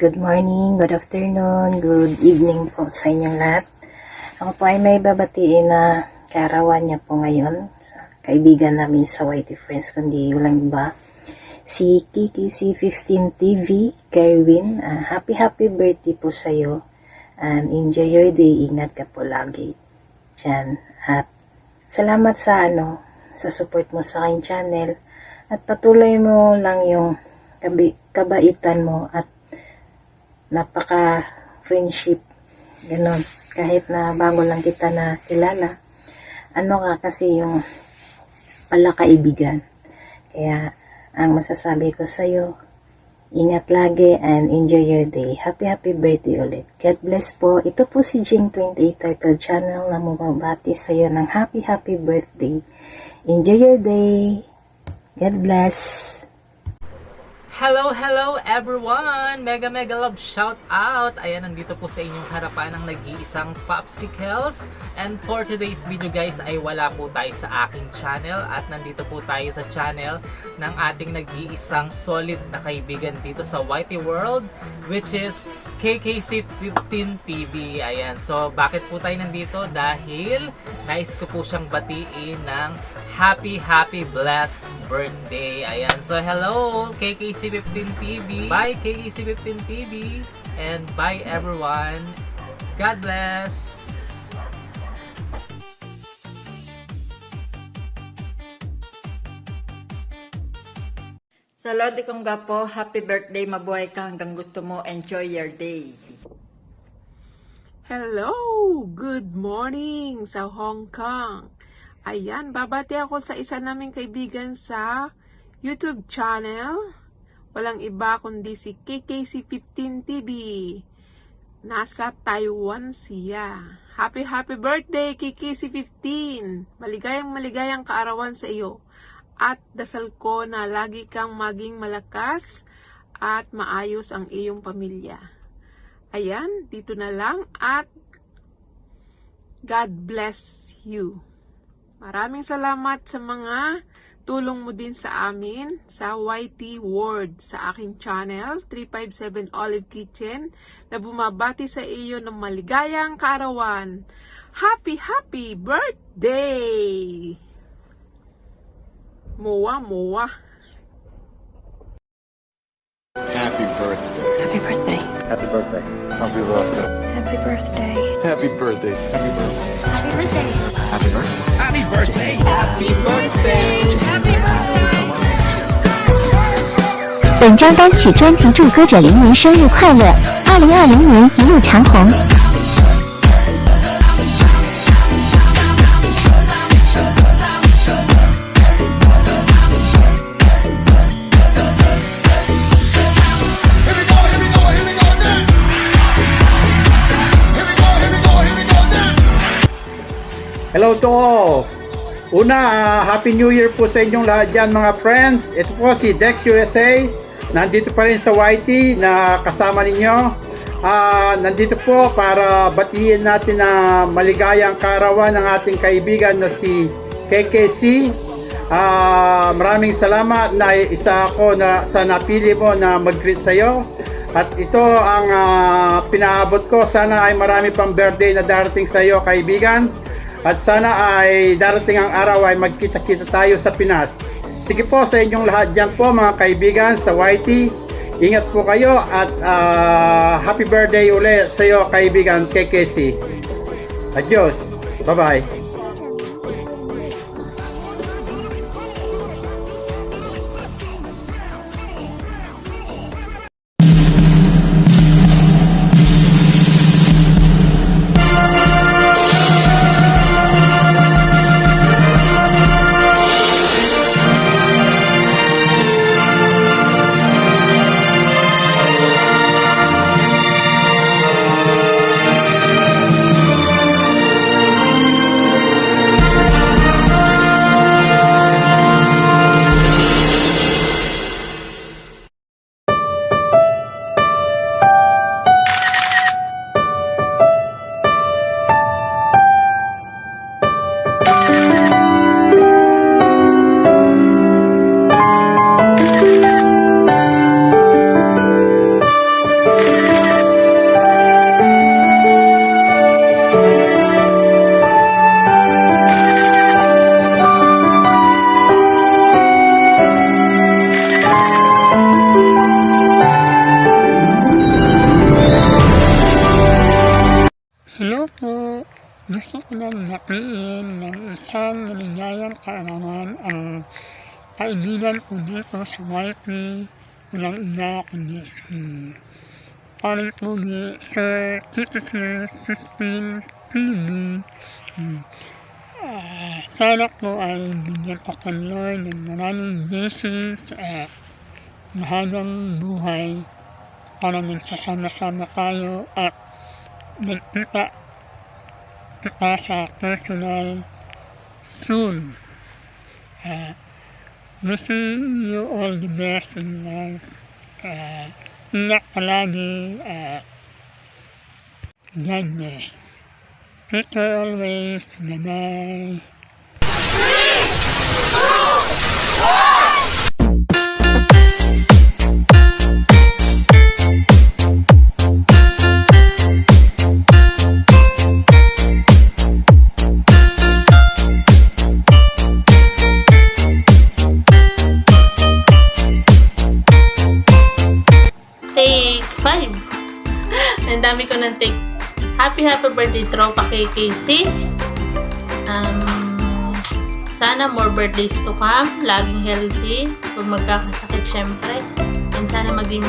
good morning, good afternoon, good evening po sa inyong lahat. Ako po ay may babatiin na kaarawan niya po ngayon kaibigan namin sa Whitey Friends, kundi walang iba. Si Kiki C15 TV, Kerwin, ah, happy happy birthday po sa iyo. And enjoy your day, ingat ka po lagi. Diyan. At salamat sa ano, sa support mo sa aking channel. At patuloy mo lang yung kabaitan mo at napaka friendship ganon. Kahit na bago lang kita na kilala ano ka kasi yung pala kaibigan kaya ang masasabi ko sa iyo ingat lagi and enjoy your day. Happy happy birthday ulit. God bless po. Ito po si Jing 28 Turtle Channel na mababati sa iyo ng happy happy birthday. Enjoy your day. God bless Hello, hello everyone! Mega mega love shout out! Ayan, nandito po sa inyong harapan ang nag-iisang Popsicles. And for today's video guys ay wala po tayo sa aking channel at nandito po tayo sa channel ng ating nag-iisang solid na kaibigan dito sa Whitey World which is KKC15 TV. Ayan, so bakit po tayo nandito? Dahil nais ko po siyang batiin ng happy, happy, blessed birthday. Ayan. So, hello, KKC15 TV. Bye, KKC15 TV. And bye, everyone. God bless. Sa Lodi kong gapo, happy birthday, mabuhay ka hanggang gusto mo, enjoy your day. Hello! Good morning sa Hong Kong. Ayan, babati ako sa isa naming kaibigan sa YouTube channel. Walang iba kundi si KKC15 TV. Nasa Taiwan siya. Happy happy birthday KKC15! Maligayang maligayang kaarawan sa iyo. At dasal ko na lagi kang maging malakas at maayos ang iyong pamilya. Ayan, dito na lang at God bless you. Maraming salamat sa mga tulong mo din sa amin sa YT Word sa aking channel 357 Olive Kitchen na bumabati sa iyo ng maligayang kaarawan. Happy, happy birthday! Moa, moa. Happy birthday. Happy birthday. Happy birthday. Happy birthday. Happy birthday. Happy birthday. Happy birthday. Happy birthday. 本张单曲专辑祝歌者林林生日快乐，二零二零年一路长虹。Hello to all! Una, Happy New Year po sa inyong lahat dyan mga friends. Ito po si Dex USA. Nandito pa rin sa YT na kasama ninyo. Ah, nandito po para batiin natin na maligayang karawan ng ating kaibigan na si KKC. Ah, maraming salamat na isa ako na sa napili mo na mag-greet sa iyo. At ito ang ah, pinaabot ko. Sana ay marami pang birthday na darating sa iyo, kaibigan. At sana ay darating ang araw ay magkita-kita tayo sa Pinas. Sige po sa inyong lahat dyan po mga kaibigan sa YT. Ingat po kayo at ah, happy birthday uli sa iyo kaibigan KKC. Adios. Bye-bye. Kaibigan ko dito sa YP. Walang iba kundi si Paring Pugi, Sir Tito Sir, Sistine, TV. Ah, sana po ay bigyan ko ka Lord ng maraming blessings at mahabang buhay para magsasama-sama tayo at nagkita kita sa personal soon. Uh, wishing you all the best in life. Uh, ingat palagi. Uh. Take care always. Bye-bye. Take birthday tropa kay Casey. Um, sana more birthdays to come. Laging healthy. Huwag magkakasakit syempre. And sana maging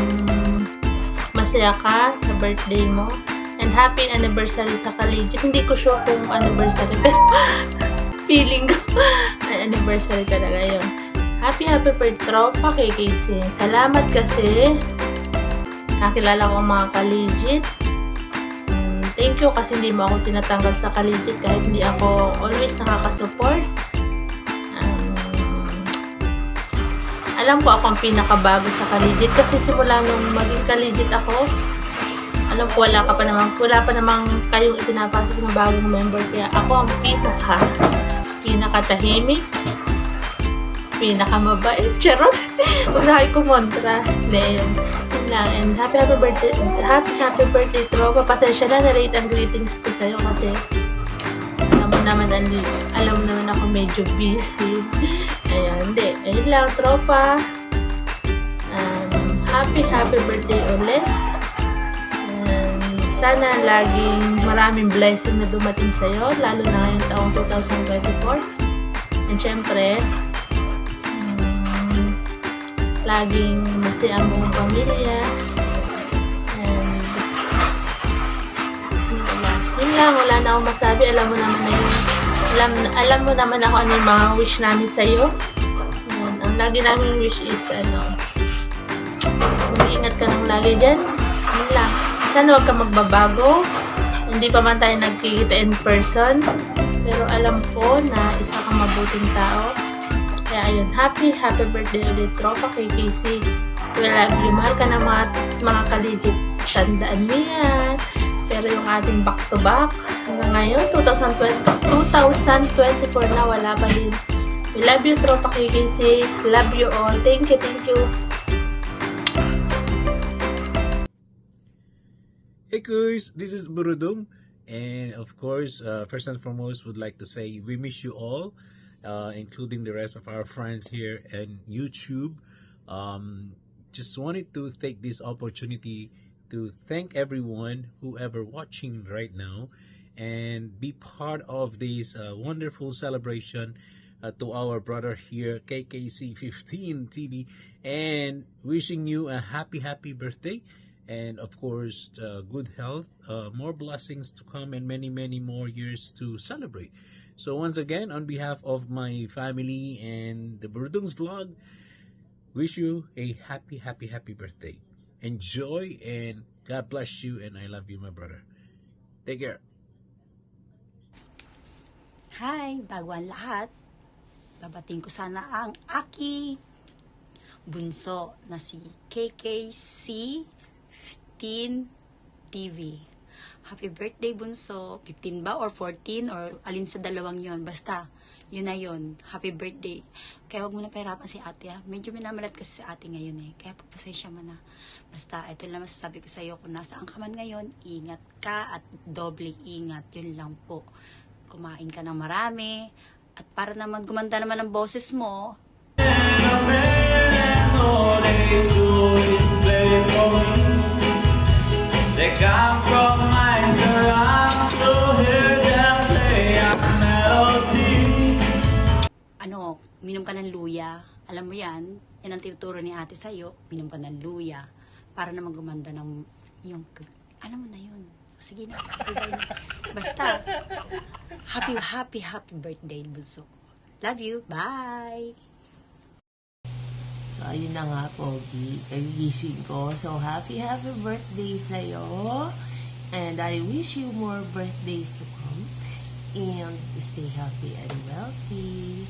masaya ka sa birthday mo. And happy anniversary sa collegiate. Hindi ko sure kung anniversary pero feeling ko anniversary talaga yun. Happy happy birthday tropa kay Casey. Salamat kasi nakilala ko mga collegiate. Thank you kasi hindi mo ako tinatanggal sa collegiate kahit hindi ako always nakakasupport. Um, alam ko ako ang pinakabago sa collegiate kasi simula nung maging collegiate ako, alam ko wala ka pa naman, wala pa namang kayong ipinapasok na bagong member kaya ako ang pinaka pinakatahimik pinakamabait. Charot! Na kayo kumontra. Yun lang. And happy, happy birthday. Happy, happy birthday, tropa. Pasensya na, na-rate ang greetings ko sa'yo kasi alam naman, alam naman ako medyo busy. Ayun, hindi. Ayun lang, tropa. Um, happy, happy birthday ulit. And sana laging maraming blessing na dumating sa'yo, lalo na ngayong taong 2024. And syempre, laging masaya ang pamilya. And, wala. Yun lang, wala na akong masabi. Alam mo naman na yun. Alam, alam mo naman ako ano yung mga wish namin sa'yo. Yun, ang lagi namin wish is, ano, mag-ingat ka ng lagi dyan. Yun lang. Sana huwag ka magbabago. Hindi pa man tayo nagkikita in person. Pero alam ko na isa kang mabuting tao. Kaya ayun, happy, happy birthday ulit, tropa Casey. We love you. Mahal ka ng mga, mga kaligit. Tandaan yan. Pero yung ating back-to-back, hanggang ngayon, 2020, 2024 na, wala pa din. We love you, tropa Casey. Love you all. Thank you, thank you. Hey guys, this is Burudong, and of course, uh, first and foremost, would like to say we miss you all, uh, including the rest of our friends here and YouTube. Um, just wanted to take this opportunity to thank everyone whoever watching right now, and be part of this uh, wonderful celebration uh, to our brother here, KKC15 TV, and wishing you a happy, happy birthday and of course uh, good health uh, more blessings to come and many many more years to celebrate. So once again on behalf of my family and the Burdungs vlog wish you a happy happy happy birthday. Enjoy and God bless you and I love you my brother. Take care. Hi, bago ang lahat, babating ko sana ang aki. Bunso na si KKC 15 TV. Happy birthday bunso. 15 ba or 14 or alin sa dalawang yon Basta, yun na yun. Happy birthday. Kaya wag mo na pahirapan si ate ha. Medyo minamalat kasi si ate ngayon eh. Kaya pagpasensya mo na. Basta, ito lang masasabi ko sa iyo kung nasaan ka man ngayon, ingat ka at doble ingat. Yun lang po. Kumain ka ng marami. At para naman gumanda naman ang boses mo, mo, minom ka ng luya. Alam mo yan, yan ang tinuturo ni ate sa'yo, minom ka ng luya. Para naman gumanda ng yung, alam mo na yun. Sige na, na. Basta, happy, happy, happy birthday, bunso ko. Love you. Bye! So, ayun na nga, Pogi. Kagigising ko. So, happy, happy birthday sa'yo. And I wish you more birthdays to come. And to stay happy and wealthy.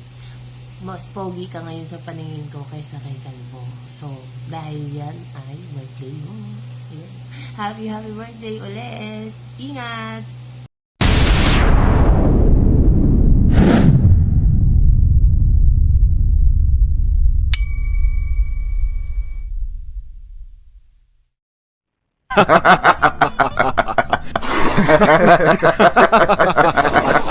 Mas pogi ka ngayon sa paningin ko kaysa kay Kalbo. So, dahil yan ay birthday mo. Ayun. Happy, happy birthday ulit. Ingat! Maraming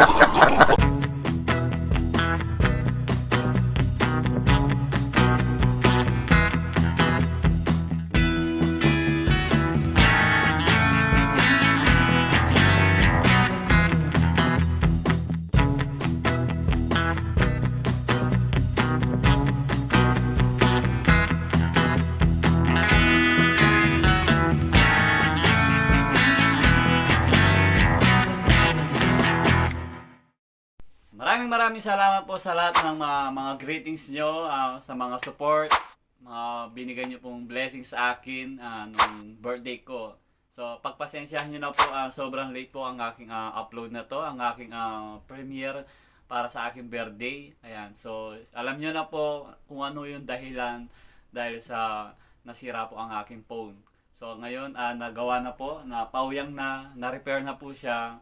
maraming salamat po sa lahat ng mga, mga greetings nyo, ah, sa mga support, mga binigay nyo pong blessings sa akin ah, nung birthday ko. So, pagpasensyahan nyo na po, ah, sobrang late po ang aking ah, upload na to, ang aking ah, premiere para sa aking birthday. Ayan, so alam nyo na po kung ano yung dahilan dahil sa nasira po ang aking phone. So, ngayon, ah, nagawa na po, na pauyang na, na-repair na po siya.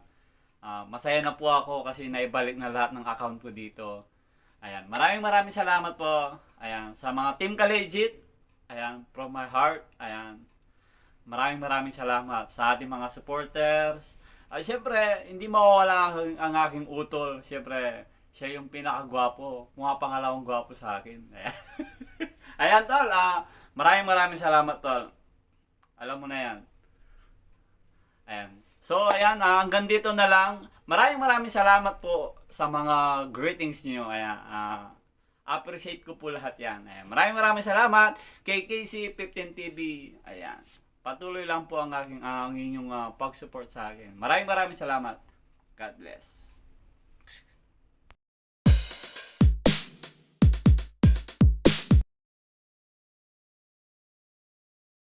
Ah, masaya na po ako kasi naibalik na lahat ng account ko dito. Ayan, maraming maraming salamat po. Ayan, sa mga Team Kalejit. Ayan, from my heart. Ayan, maraming maraming salamat sa ating mga supporters. Ay, siyempre, hindi mawawala ang, ang aking utol. Siyempre, siya yung pinakagwapo. Mga pangalawang gwapo sa akin. Ayan, Ayan tol. Ah, maraming maraming salamat, tol. Alam mo na yan. Ayan. So, ayan, ah, hanggang dito na lang. Maraming maraming salamat po sa mga greetings niyo. Ayan, ah, appreciate ko po lahat yan. Ayan. Maraming maraming salamat kay KC15TV. Ayan. Patuloy lang po ang aking ang inyong ah, pag-support sa akin. Maraming maraming salamat. God bless.